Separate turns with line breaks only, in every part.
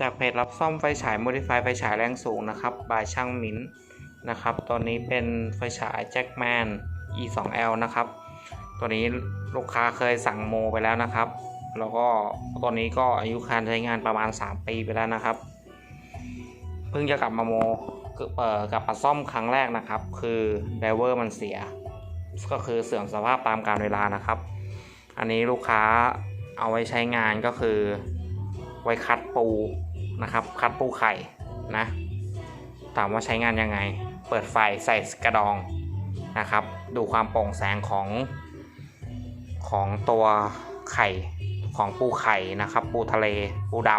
จากเพจรับซ่อมไฟฉาย Modify ไฟฉายแรงสูงนะครับ บายช่างมิ้นนะครับ ตัวนี้เป็นไฟฉาย Jackman E2L นะครับ ตัวนี้ลูกค้าเคยสั่งโมไปแล้วนะครับ แล้วก็ตัวนี้ก็อายุการใช้งานประมาณ 3 ปีไปแล้วนะครับ เพิ่งจะกลับมาโมเอ่อกลับมาซ่อมครั้งแรกนะครับ คือไดเวอร์มันเสีย ก็คือเสื่อมสภาพตามกาลเวลานะครับ อันนี้ลูกค้าเอาไว้ใช้งานก็คือไว้คัดปู นะครับ คัดปูไข่นะถามว่าใช้งานยังไง เปิดไฟใส่กระดองนะครับ ดูความโปร่งแสงของของตัวไข่ของปูไข่นะครับ ปูทะเล ปูด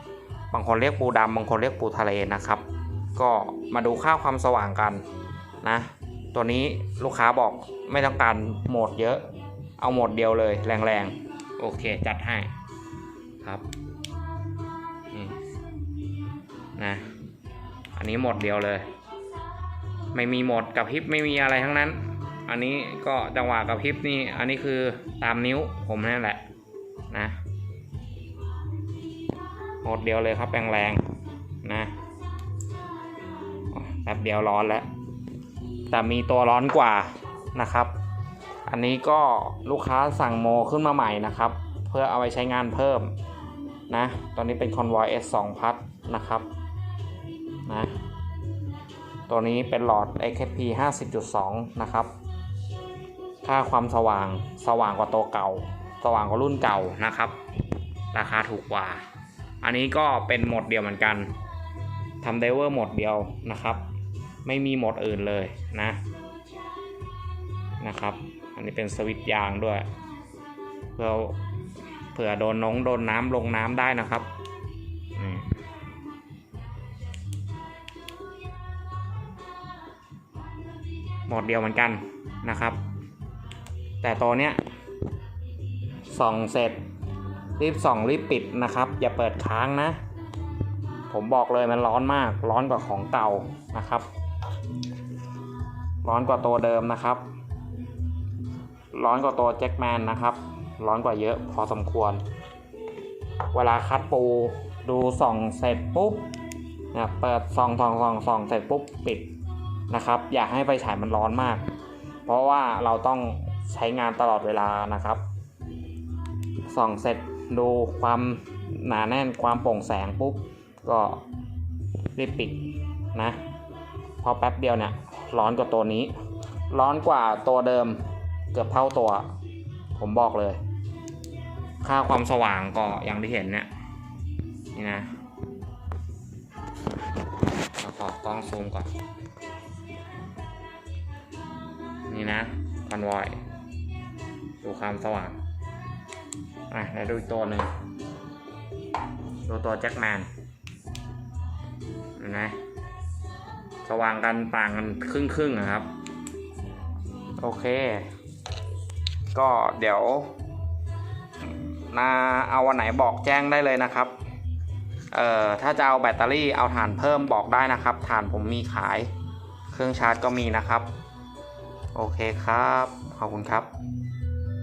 ำบางคนเรียกปูดำบางคนเรียกปูทะเลนะครับ ก็มาดูค่าความสว่างกันนะตัวนี้ลูกค้าบอกไม่ต้องการโหมดเยอะ เอาโหมดเดียวเลยแรงๆ โอเคจัดให้ครับ นะ อันนี้หมดเดียวเลย ไม่มีหมดกับพริบไม่มีอะไรทั้งนั้น อันนี้ก็จังหวะกับพริบนี่ อันนี้คือตามนิ้วผมนั่นแหละนะ หมดเดียวเลยครับแรงๆนะแป๊บเดียวร้อนแล้ว แต่มีตัวร้อนกว่านะครับ อันนี้ก็ลูกค้าสั่งโมขึ้นมาใหม่นะครับ เพื่อเอาไปใช้งานเพิ่มนะ ตอนนี้เป็น Convoy S2 พัดนะครับ นะ ตัวนี้เป็นหลอด XP 50.2 นะครับ ค่าความสว่างสว่างกว่าตัวเก่า สว่างกว่ารุ่นเก่านะครับ ราคาถูกกว่า อันนี้ก็เป็นโหมดเดียวเหมือนกันทำไดเวอร์โหมดเดียวนะครับ ไม่มีโหมดอื่นเลยนะนะครับ อันนี้เป็นสวิตช์ยางด้วยเพื่อเผื่อโดนน้องโดนน้ำลงน้ำได้นะครับ โหมดเดียวเหมือนกันนะครับ แต่ตัวเนี้ยส่องเสร็จรีบส่องรีบปิดนะครับ อย่าเปิดค้างนะ ผมบอกเลยมันร้อนมาก ร้อนกว่าของเก่านะครับ ร้อนกว่าตัวเดิมนะครับ ร้อนกว่าตัวแจ็คแมนนะครับ ร้อนกว่าเยอะพอสมควร เวลาคัดปูดูส่องเสร็จปุ๊บเนี่ยเปิดส่องส่องส่องส่องเสร็จปุ๊บปิด นะครับ อย่าให้ไฟฉายมันร้อนมาก เพราะว่าเราต้องใช้งานตลอดเวลานะครับส่องเสร็จดูความหนาแน่นความโปร่งแสงปุ๊บก็รีบปิดนะพอแป๊บเดียวเนี่ยร้อนกว่าตัวนี้ ร้อนกว่าตัวเดิมเกือบเท่าตัว ผมบอกเลย ค่าความสว่างก็อย่างที่เห็นเนี่ยนี่นะเราขอกล้องซูมก่อน นี่นะคอนวอยดูความสว่างอะเดี๋ยวดูอีกตัวหนึ่งดูตัวแจ็คแมนเห็นไหมสว่างกันต่างกันครึ่งครึ่งๆอะครับ โอเค ก็เดี๋ยวนาเอาวันไหนบอกแจ้งได้เลยนะครับ เอ่อ ถ้าจะเอาแบตเตอรี่เอาถ่านเพิ่มบอกได้นะครับถ่านผมมีขาย เครื่องชาร์จก็มีนะครับ โอเคครับ ขอบคุณครับ